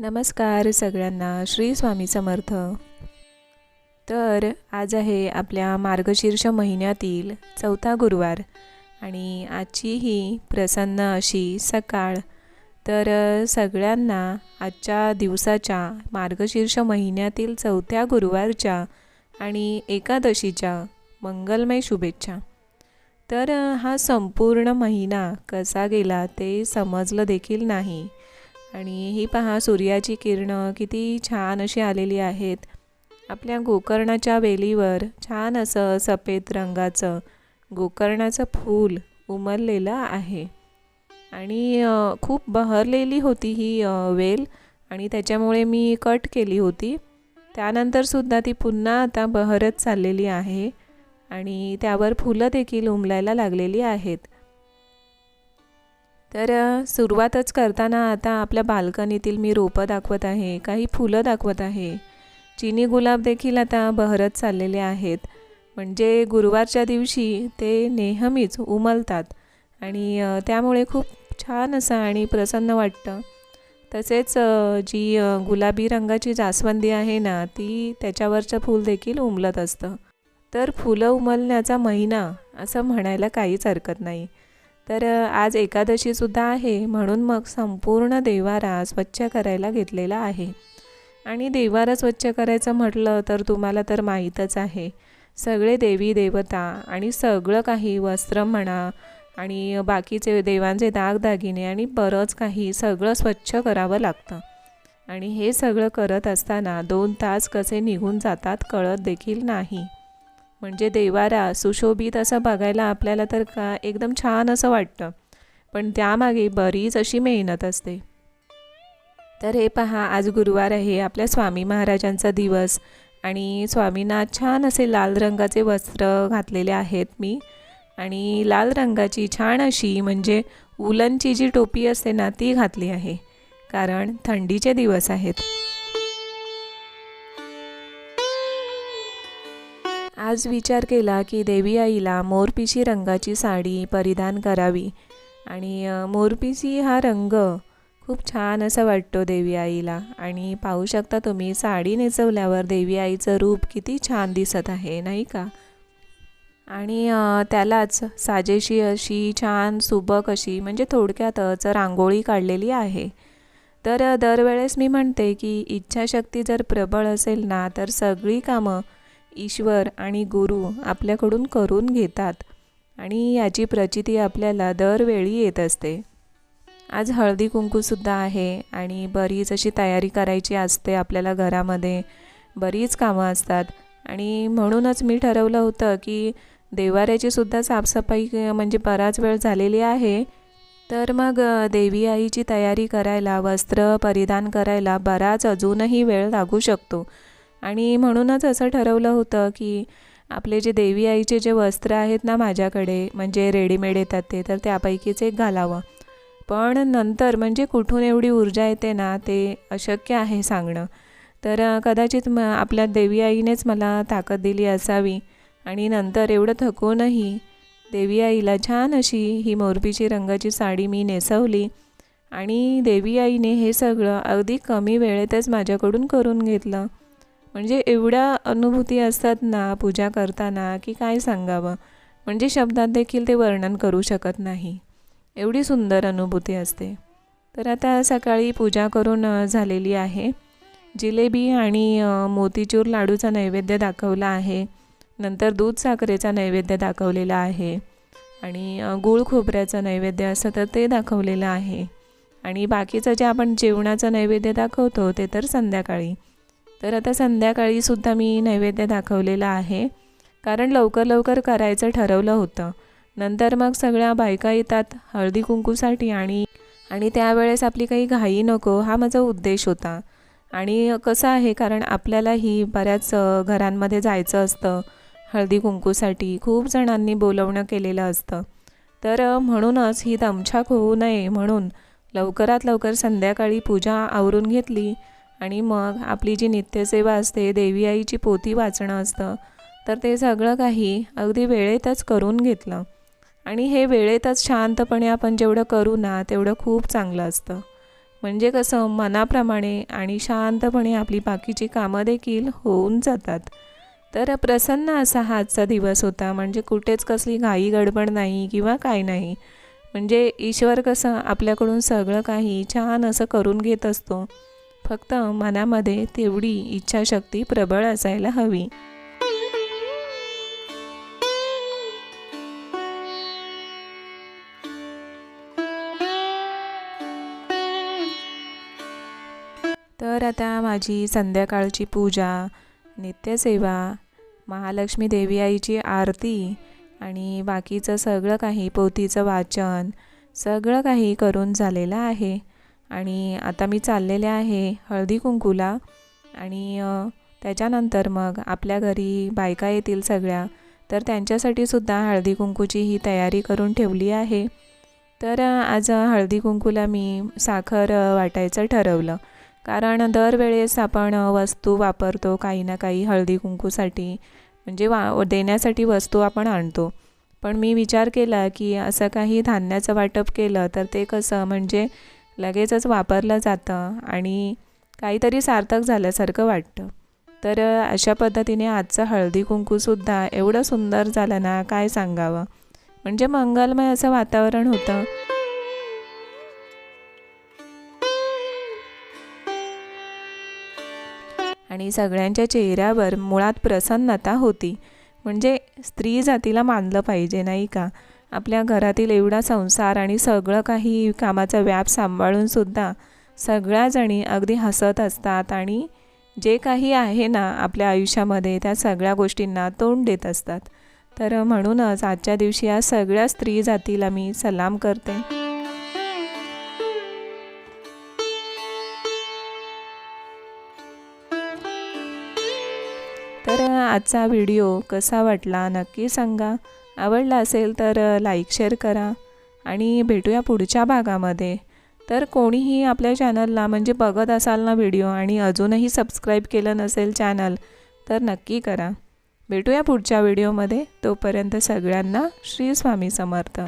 नमस्कार सगळ्यांना श्री स्वामी समर्थ. तर आज आहे आपल्या मार्गशीर्ष महिन्यातील चौथा गुरुवार आणि आजची ही प्रसन्न अशी सकाळ. तर सगळ्यांना आजच्या दिवसाच्या मार्गशीर्ष महिन्यातील चौथ्या गुरुवारच्या आणि एकादशीच्या मंगलमय शुभेच्छा. तर हा संपूर्ण महिना कसा गेला ते समजलं देखील नाही. आणि ही पहा सूर्याची किरणं किती छान अशी आलेली आहेत. आपल्या गोकर्णाच्या वेलीवर छान असं सफेद रंगाचं गोकर्णाचं फूल उमललेलं आहे. आणि खूप बहरलेली होती ही वेल आणि त्याच्यामुळे मी कट केली होती. त्यानंतरसुद्धा ती पुन्हा आता बहरत चाललेली आहे आणि त्यावर फुलं देखील उमलायला लागलेली आहेत. तर सुरुवातच करताना आता आपल्या बाल्कनीतील मी रोपं दाखवत आहे काही फुलं दाखवत आहे. चिनी गुलाब देखील आता बहरत चाललेले आहेत. म्हणजे गुरुवारच्या दिवशी ते नेहमीच उमलतात आणि त्यामुळे खूप छान असं आणि प्रसन्न वाटतं. तसेच जी गुलाबी रंगाची जास्वंदी आहे ना ती त्याच्यावरचं फूल देखील उमलत असतं. तर फुलं उमलण्याचा महिना असं म्हणायला काहीच हरकत नाही. तर आज एकादशीसुद्धा आहे म्हणून मग संपूर्ण देवारा स्वच्छ करायला घेतलेला आहे. आणि देवारा स्वच्छ करायचं म्हटलं तर तुम्हाला तर माहीतच आहे. सगळे देवी देवता आणि सगळं काही वस्त्र म्हणा आणि बाकीचे देवांचे दागदागिने आणि बरंच काही सगळं स्वच्छ करावं लागतं. आणि हे सगळं करत असताना दोन तास कसे निघून जातात कळत देखील नाही. म्हणजे देवारा सुशोभित असं बघायला आपल्याला तर का एकदम छान असं वाटतं. पण त्यामागे बरीच अशी मेहनत असते. तर हे पहा आज गुरुवार आहे आपल्या स्वामी महाराजांचा दिवस. आणि स्वामींना छान असे लाल रंगाचे वस्त्र घातलेले आहेत मी. आणि लाल रंगाची छान अशी म्हणजे उलनची जी टोपी असते ना ती घातली आहे. कारण थंडीचे दिवस आहेत. आज विचार केला की देवी आईला मोरपिशी रंगाची साडी परिधान करावी. आणि मोरपिशी हा रंग खूप छान असा वाटतो देवी आईला. आणि पाहू शकता तुम्ही साडी नेचवल्यावर देवी आईचं रूप किती छान दिसत आहे नाही का? आणि त्यालाच साजेशी अशी छान सुबक अशी म्हणजे थोडक्यातच रांगोळी काढलेली आहे. तर दरवेळेस मी म्हणते की इच्छाशक्ती जर प्रबळ असेल ना तर सगळी कामं ईश्वर आणि गुरु आपल्याकडून करून घेतात आणि याची प्रचिती आपल्याला दरवेळी येत असते. आज हळदी कुंकूसुद्धा आहे आणि बरीच अशी तयारी करायची असते आपल्याला घरामध्ये. बरीच कामं असतात आणि म्हणूनच मी ठरवलं होतं की देवाऱ्याची सुद्धा साफसफाई म्हणजे बराच वेळ झालेली आहे तर मग देवी आईची तयारी करायला वस्त्र परिधान करायला बराच अजूनही वेळ लागू शकतो. आणि म्हणूनच असं ठरवलं होतं की आपले जे देवी आईचे जे वस्त्र आहेत ना माझ्याकडे म्हणजे रेडीमेड येतात ते तर त्यापैकीच एक घालावं. पण नंतर म्हणजे कुठून एवढी ऊर्जा येते ना ते अशक्य आहे सांगणं. तर कदाचित म आपल्या देवी आईनेच मला ताकद दिली असावी आणि नंतर एवढं थकूनही देवी आईला छान अशी ही मोरपीची रंगाची साडी मी नेसवली आणि देवी आईने हे सगळं अगदी कमी वेळेतच माझ्याकडून करून घेतलं. म्हणजे एवढ्या अनुभूती असतात ना पूजा करताना की काय सांगावं? म्हणजे शब्दात देखील ते वर्णन करू शकत नाही. एवढी सुंदर अनुभूती असते. तर आता सकाळी पूजा करून झालेली आहे. जिलेबी आणि मोतीचूर लाडूचा नैवेद्य दाखवला आहे. नंतर दूध साखरेचा नैवेद्य दाखवलेला आहे. आणि गूळ खोबऱ्याचं नैवेद्य असं तर ते दाखवलेलं आहे. आणि बाकीचं जे आपण जेवणाचं नैवेद्य दाखवतो ते तर संध्याकाळी. तर आता संध्याकाळीसुद्धा मी नैवेद्य दाखवलेला आहे. कारण लवकर लवकर करायचं ठरवलं होतं. नंतर मग सगळ्या बायका येतात हळदी कुंकूसाठी आणि आणि त्यावेळेस आपली काही घाई नको हा माझा उद्देश होता. आणि कसं आहे कारण आपल्यालाही बऱ्याच घरांमध्ये जायचं असतं. हळदी कुंकूसाठी खूप जणांनी बोलवणं केलेलं असतं. तर म्हणूनच ही दमछाक होऊ नये म्हणून लवकरात लवकर संध्याकाळी पूजा आवरून घेतली. आणि मग आपली जी नित्यसेवा असते देवी आईची पोथी वाचणं असतं तर ते सगळं काही अगदी वेळेतच करून घेतलं. आणि हे वेळेतच शांतपणे आपण जेवढं करू ना तेवढं खूप चांगलं असतं. म्हणजे कसं मनाप्रमाणे आणि शांतपणे आपली बाकीची कामं देखील होऊन जातात. तर प्रसन्न असा हा आजचा दिवस होता म्हणजे कुठेच कसली घाई गडबड नाही किंवा काय नाही. म्हणजे ईश्वर कसं आपल्याकडून सगळं काही छान असं करून घेत असतो. फक्त मनामध्ये तेवढी इच्छाशक्ती प्रबळ असायला हवी. तर आता माझी संध्याकाळची पूजा नित्यसेवा महालक्ष्मी देवी आईची आरती आणि बाकीचं सगळं काही पोथीचं वाचन सगळं काही करून झालेलं आहे. आणि आता मी चाललेले आहे हळदी कुंकूला. आणि त्याच्यानंतर मग आपल्या घरी बायका येतील सगळ्या तर त्यांच्यासाठी सुद्धा हळदी कुंकूची ही तयारी करून ठेवली आहे. तर आज हळदी कुंकूला मी साखर वाटायचं ठरवलं. कारण दरवेळेस आपण वस्तू वापरतो काही ना काही हळदी कुंकूसाठी. म्हणजे वा देण्यासाठी वस्तू आपण आणतो. पण मी विचार केला की असं काही धान्याचं वाटप केलं तर ते कसं? म्हणजे लगेचच वापरलं जातं आणि काहीतरी सार्थक झाल्यासारखं वाटतं. तर अशा पद्धतीने आजचं हळदी कुंकूसुद्धा एवढं सुंदर झालं ना काय सांगावं? म्हणजे मंगलमय असं वातावरण होतं. आणि सगळ्यांच्या चेहऱ्यावर मुळात प्रसन्नता होती. म्हणजे स्त्री जातीला मानलं पाहिजे नाही का? आपल्या घरातील एवढा संसार आणि सगळं काही कामाचा व्याप सांभाळूनसुद्धा सगळ्याजणी अगदी हसत असतात आणि जे काही आहे ना आपल्या आयुष्यामध्ये त्या सगळ्या गोष्टींना तोंड देत असतात. तर म्हणूनच आजच्या दिवशी या सगळ्या स्त्री जातीला मी सलाम करते. तर आजचा व्हिडिओ कसा वाटला नक्की सांगा. आवडला असेल तर लाईक शेअर करा आणि भेटूया पुढच्या भागामध्ये. तर कोणीही आपल्या चॅनलला म्हणजे बघत असाल ना व्हिडिओ आणि अजूनही सबस्क्राईब केलं नसेल चॅनल तर नक्की करा. भेटूया पुढच्या व्हिडिओमध्ये तोपर्यंत सगळ्यांना श्री स्वामी समर्थ.